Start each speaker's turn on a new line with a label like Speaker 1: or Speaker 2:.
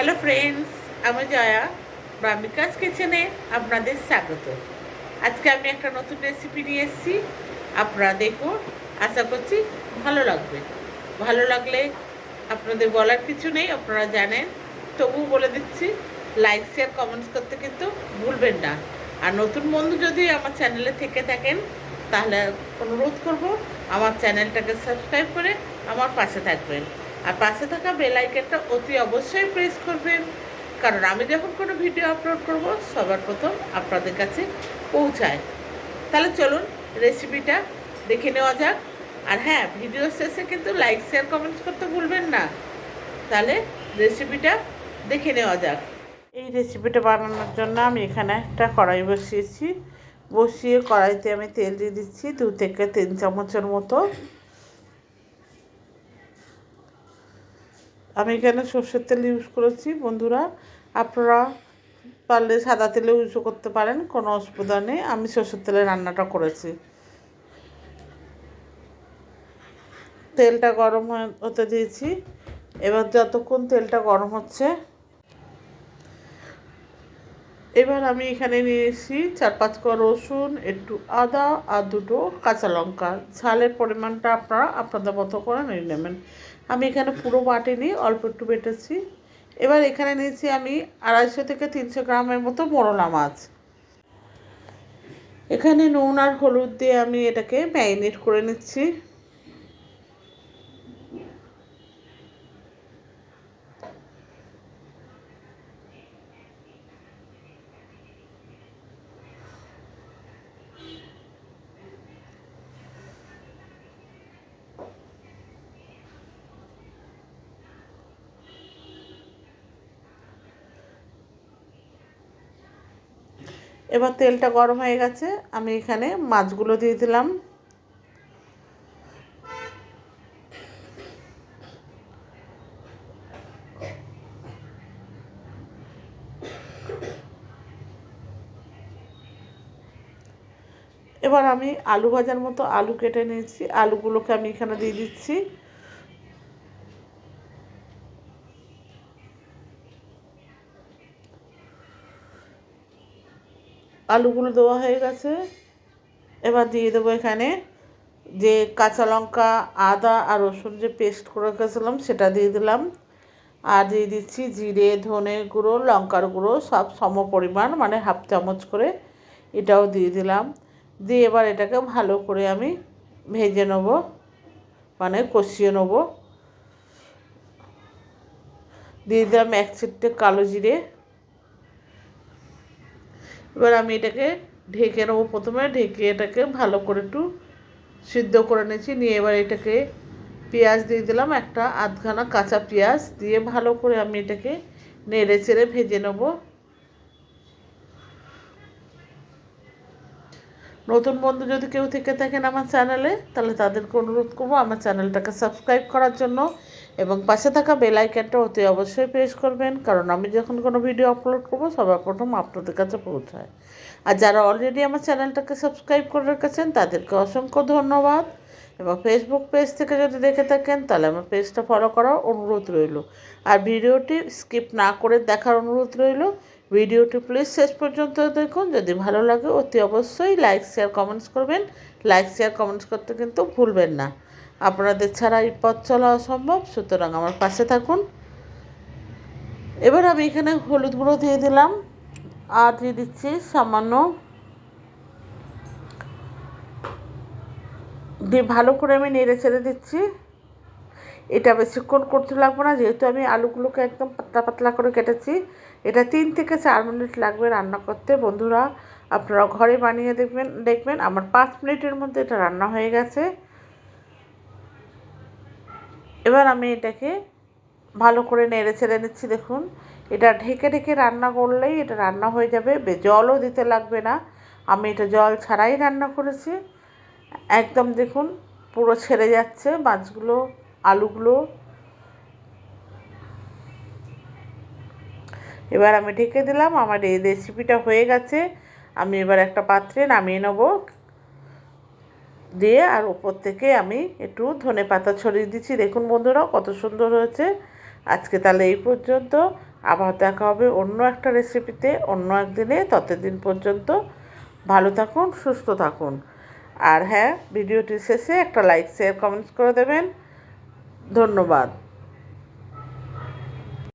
Speaker 1: Hello friends আমি জয়া ব্রামিকাস কিচেনে আপনাদের স্বাগত। আজকে আমি একটা নতুন রেসিপি নিয়ে এসেছি। আপনারা দেখুন, আশা করছি ভালো লাগবে। ভালো লাগলে আপনাদের বলার কিছু নেই, আপনারা জানেন। তবুও বলে দিচ্ছি লাইক শেয়ার কমেন্টস করতে কিন্তু ভুলবেন না। আর নতুন বন্ধু যদি আমার চ্যানেলে থেকে থাকেন, তাহলে অনুরোধ করব, আমার চ্যানেলটাকে সাবস্ক্রাইব করে আমার পাশে থাকবেন। আর পাশে থাকা বেল আইকনটা অতি অবশ্যই প্রেস করবেন। কারণ আমি যখন কোনো ভিডিও আপলোড করব, সবার প্রথম আপনাদের কাছে পৌঁছায়। তাহলে চলুন রেসিপিটা দেখে নেওয়া যাক। আর হ্যাঁ ভিডিও শেষে কিন্তু লাইক শেয়ার কমেন্টস করতে ভুলবেন না। তাহলে রেসিপিটা দেখে নেওয়া যাক। এই রেসিপিটা বানানোর জন্য আমি এখানে একটা কড়াই বসিয়েছি। বসিয়ে কড়াইতে আমি তেল দিয়ে দিচ্ছি দু থেকে তিন চামচের মতো। আমি এখানে সর্ষের তেল ইউজ করেছি, বন্ধুরা। আপনারা পারলে সাদা তেলে ইউজ করতে পারেন, কোনো অসুবিধা নেই। আমি সর্ষের তেলে রান্নাটা করেছি। তেলটা গরম হতে দিয়েছি। এবার যতক্ষণ তেলটা গরম হচ্ছে, এবার আমি এখানে নিয়েছি চার পাঁচ কোয়া রসুন, একটু আদা আর দুটো কাঁচা লঙ্কা। ঝালের পরিমাণটা আপনারা আপনাদের মতো করে নিয়ে নেবেন। আমি এখানে পুরো বাটি নিয়ে অল্প একটু বেটেছি। এবার এখানে নিয়েছি আমি আড়াইশো থেকে তিনশো গ্রামের মতো মোরলা মাছ। এখানে নুন আর হলুদ দিয়ে আমি এটাকে ম্যারিনেট করে নিচ্ছি। এবার তেলটা গরম হয়ে গেছে, আমি এখানে মাছগুলো দিয়ে দিলাম। এবার আমি আলু ভাজার মতো আলু কেটে নিয়েছি, আলুগুলোকে আমি এখানে দিয়ে দিচ্ছি। আলুগুলো দেওয়া হয়ে গেছে। এবার দিয়ে দেবো এখানে যে কাঁচা লঙ্কা, আদা আর রসুন যে পেস্ট করে রেখেছিলাম, সেটা দিয়ে দিলাম। আর দিয়ে দিচ্ছি জিরে, ধনে গুঁড়ো, লঙ্কার গুঁড়ো, সব সম পরিমাণ মানে হাফ চামচ করে এটাও দিয়ে দিলাম। দিয়ে এবার এটাকে ভালো করে আমি ভেজে নেব মানে কষিয়ে নেব। দিয়ে দিলাম এক চিটটে কালো জিরে। এবার আমি এটাকে ঢেকে নেব প্রথমে, ঢেকে এটাকে ভালো করে একটু সিদ্ধ করে নিয়েছি। নিয়ে এবার এটাকে পেঁয়াজ দিয়ে দিলাম, একটা আধখানা কাঁচা পেঁয়াজ দিয়ে ভালো করে আমি এটাকে নেড়ে চেড়ে ভেজে নেব। নতুন বন্ধু যদি কেউ থেকে থাকেন আমার চ্যানেলে, তাহলে তাদেরকে অনুরোধ করব আমার চ্যানেলটাকে সাবস্ক্রাইব করার জন্য। এবং পাশে থাকা বেল আইকনটা অতি অবশ্যই প্রেস করবেন, কারণ আমি যখন কোনো ভিডিও আপলোড করব, সবার প্রথম আপনাদের কাছে পৌঁছায়। আর যারা অলরেডি আমার চ্যানেলটাকে সাবস্ক্রাইব করে রেখেছেন, তাদেরকে অসংখ্য ধন্যবাদ। এবং ফেসবুক পেজ থেকে যদি দেখে থাকেন, তাহলে আমার পেজটা ফলো করার অনুরোধ রইল। আর ভিডিওটি স্কিপ না করে দেখার অনুরোধ রইল। ভিডিওটি প্লিজ শেষ পর্যন্ত দেখুন। যদি ভালো লাগে, অতি অবশ্যই লাইক শেয়ার কমেন্টস করবেন। লাইক শেয়ার কমেন্টস করতে কিন্তু ভুলবেন না। আপনাদের ছাড়া এই পথ চলা অসম্ভব, সুতরাং আমার পাশে থাকুন। এবার আমি এখানে হলুদ গুঁড়ো দিয়ে দিলাম। আর দিয়ে দিচ্ছি সামান্য দিয়ে ভালো করে আমি নেড়ে ছেড়ে দিচ্ছি। এটা বেশিক্ষণ করতে লাগবে না, যেহেতু আমি আলুগুলোকে একদম পাতলা পাতলা করে কেটেছি। এটা তিন থেকে চার মিনিট লাগবে রান্না করতে। বন্ধুরা আপনারা ঘরে বানিয়ে দেখবেন দেখবেন। আমার পাঁচ মিনিটের মধ্যে এটা রান্না হয়ে গেছে। এবার আমি এটাকে ভালো করে নেড়ে ছেড়ে নিচ্ছি, দেখুন। এটা ঢেকে ঢেকে রান্না করলেই এটা রান্না হয়ে যাবে। জলও দিতে লাগবে না। আমি এটা জল ছাড়াই রান্না করেছি। একদম দেখুন, পুরো ছেড়ে যাচ্ছে মাছগুলো, আলুগুলো। এবার আমি ঢেকে দিলাম। আমার এই রেসিপিটা হয়ে গেছে। আমি এবার একটা পাত্রে নামিয়ে নেব। দিয়ে আর ওপর থেকে আমি একটু ধনে পাতা ছড়িয়ে দিচ্ছি। দেখুন বন্ধুরাও কত সুন্দর হয়েছে। আজকে তাহলে এই পর্যন্ত। আবার দেখা হবে অন্য একটা রেসিপিতে, অন্য একদিনে, ততদিন পর্যন্ত। ভালো থাকুন, সুস্থ থাকুন। আর হ্যাঁ ভিডিওটির শেষে একটা লাইক শেয়ার কমেন্টস করে দেবেন। ধন্যবাদ।